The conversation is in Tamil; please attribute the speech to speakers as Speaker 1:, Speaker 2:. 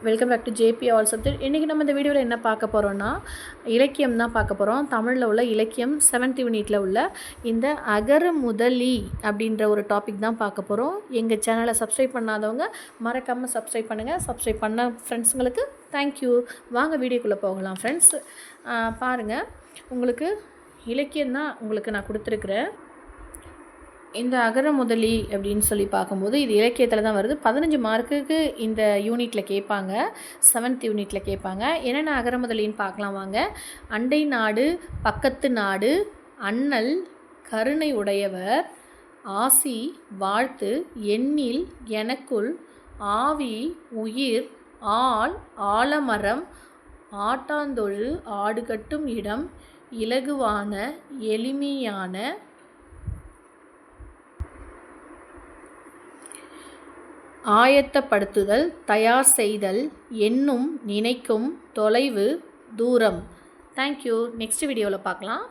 Speaker 1: Welcome back to JP all subject இன்றைக்கி நம்ம இந்த வீடியோவில் என்ன பார்க்க போகிறோன்னா இலக்கியம் தான் பார்க்க போகிறோம் தமிழில் உள்ள இலக்கியம் செவன்த் யூனிட்டில் உள்ள இந்த அகர முதலி அப்படின்ற ஒரு டாபிக் தான் பார்க்க போகிறோம் எங்கள் சேனலை சப்ஸ்கிரைப் பண்ணாதவங்க மறக்காமல் சப்ஸ்கிரைப் பண்ணுங்கள் சப்ஸ்கிரைப் பண்ண ஃப்ரெண்ட்ஸுங்களுக்கு தேங்க்யூ வாங்க வீடியோக்குள்ளே போகலாம் ஃப்ரெண்ட்ஸ் பாருங்கள் உங்களுக்கு இலக்கியம் தான் உங்களுக்கு நான் கொடுத்துருக்குறேன். இந்த அகர முதலி அப்படின்னு சொல்லி பார்க்கும்போது இது இலக்கியத்தில் தான் வருது. பதினஞ்சு மார்க்குக்கு இந்த யூனிட்டில் கேட்பாங்க. செவன்த் யூனிட்டில் கேட்பாங்க. என்னென்ன அகர முதலின்னு பார்க்கலாம் வாங்க. அண்டை நாடு பக்கத்து நாடு அண்ணல் கருணை உடையவர் ஆசி வாழ்த்து எண்ணில் எனக்குள் ஆவி உயிர் ஆள் ஆலமரம் ஆட்டாந்தொழு ஆடுகட்டும் இடம் இலகுவான எளிமையான ஆயத்தப்படுத்துதல் தயார் செய்தல் எண்ணும் நினைக்கும் தொலைவு தூரம். தேங்க்யூ நெக்ஸ்ட் வீடியோவில் பார்க்கலாம்.